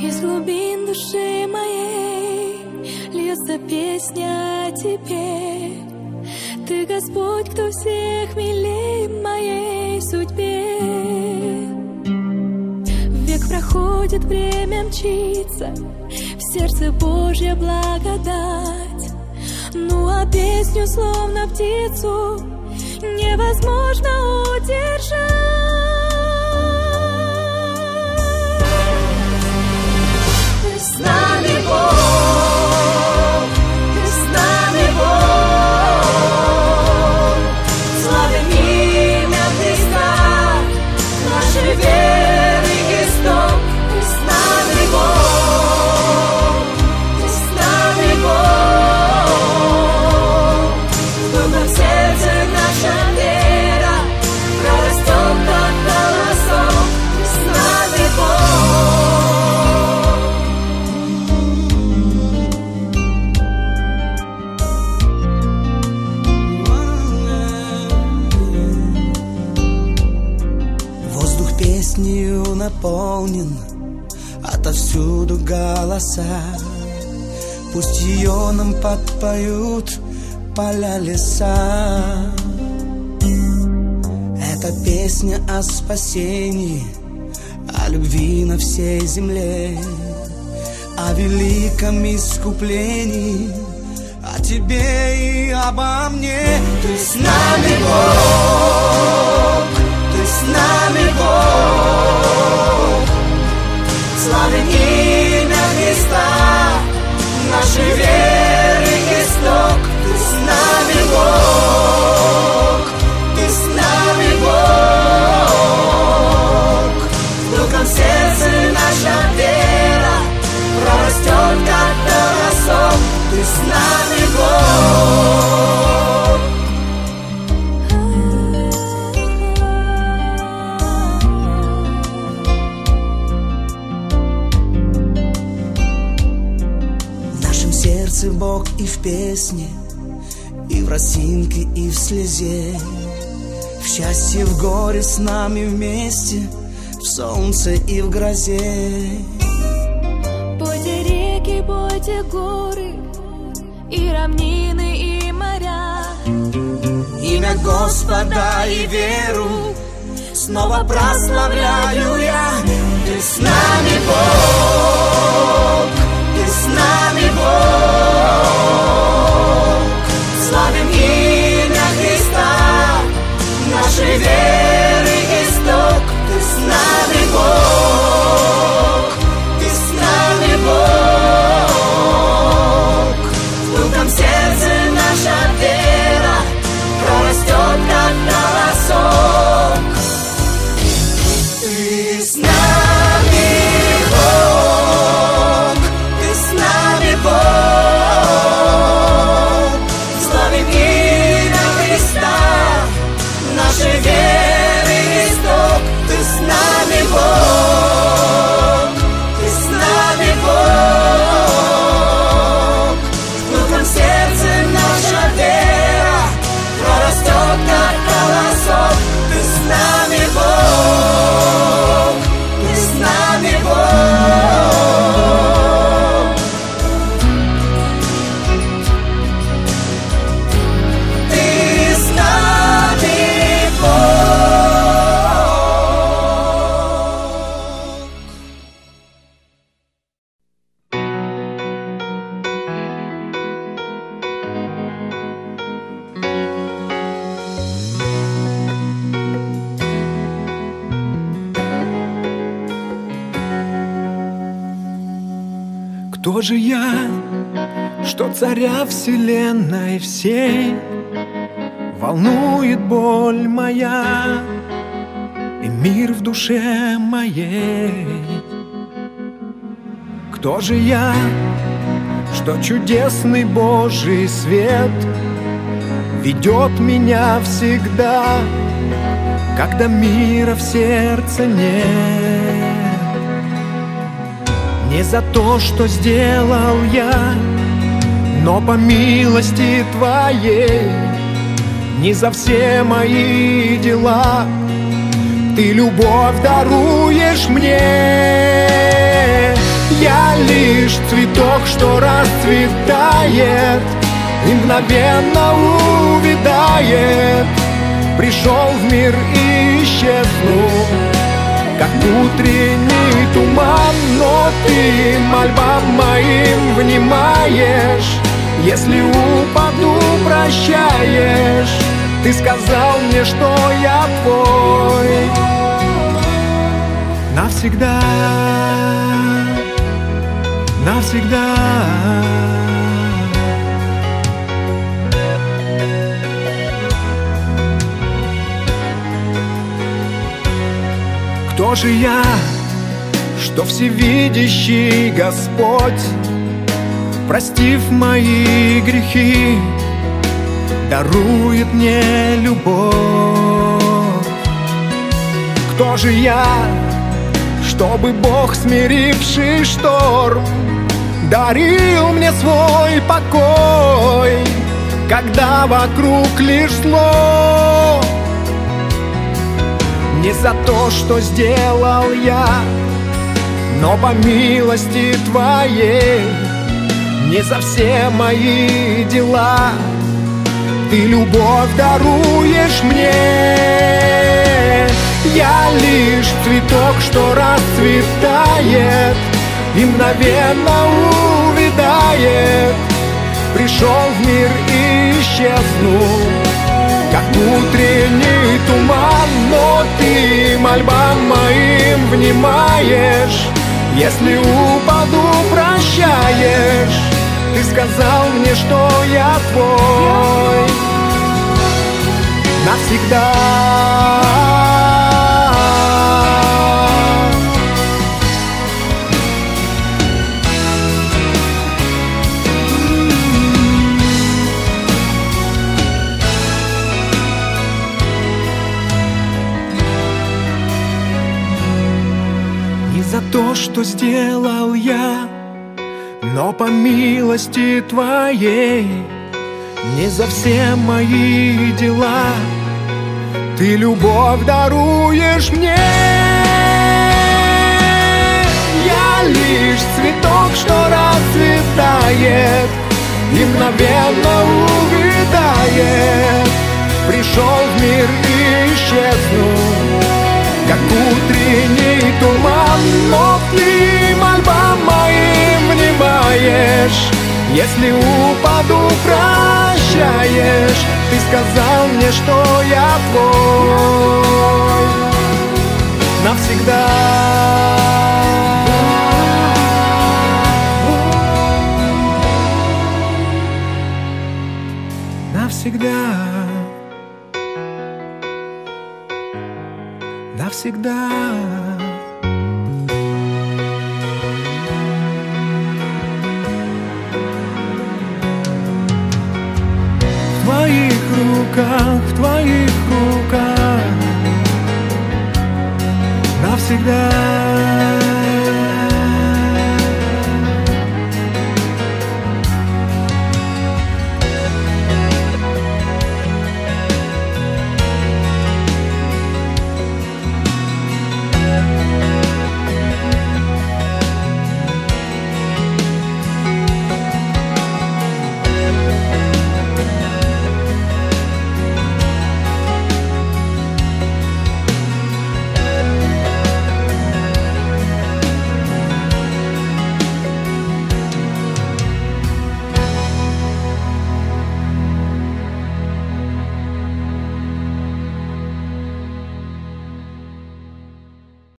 Из глубин души моей льется песня о тебе. Ты Господь, кто всех милей моей судьбе. Век проходит, время мчится, в сердце Божье благодать. Ну а песню, словно птицу, невозможно удержать. Голоса. Пусть ее нам подпоют поля леса. Это песня о спасении, о любви на всей земле, о великом искуплении, о тебе и обо мне. Ты с нами, Бог, ты с нами, Бог. Славим имя нашей веры исток. Ты с нами, Бог, сердце Бог и в песне, и в росинке, и в слезе. В счастье, в горе с нами вместе, в солнце и в грозе. Пойте реки, пойте горы, и равнины, и моря. Имя Господа и веру снова прославляю я. Ты с нами, Бог, Бог. Славим имя Христа, нашей веры Кто же я, что царя вселенной всей Волнует боль моя и мир в душе моей. Кто же я, что чудесный Божий свет Ведет меня всегда, когда мира в сердце нет не за то, что сделал я, но по милости Твоей, не за все мои дела, Ты любовь даруешь мне. Я лишь цветок, что расцветает И мгновенно увядает. Пришел в мир и исчезнул Как утренний туман Но ты мольбам моим внимаешь. Если упаду, прощаешь. Ты сказал мне, что я твой. Навсегда. Навсегда. Кто же я, что всевидящий Господь, простив мои грехи, дарует мне любовь? Кто же я, чтобы Бог, смиривший шторм, Дарил мне свой покой Когда вокруг лишь зло Не за то, что сделал я Но по милости Твоей. Не за все мои дела Ты любовь даруешь мне. Я лишь цветок, что расцветает и мгновенно увидает Пришел в мир и исчезнул Как утренний туман Но ты мольбам моим внимаешь. Если упаду, прощаешь. Ты сказал мне, что я твой. Навсегда что сделал я, но по милости Твоей не за все мои дела Ты любовь даруешь мне. Я лишь цветок, что расцветает и мгновенно увядает. Пришел в мир и исчезнул, как утренний туман Но внимаешь Если упаду, прощаешь. Ты сказал мне, что я твой. Навсегда в твоих руках навсегда.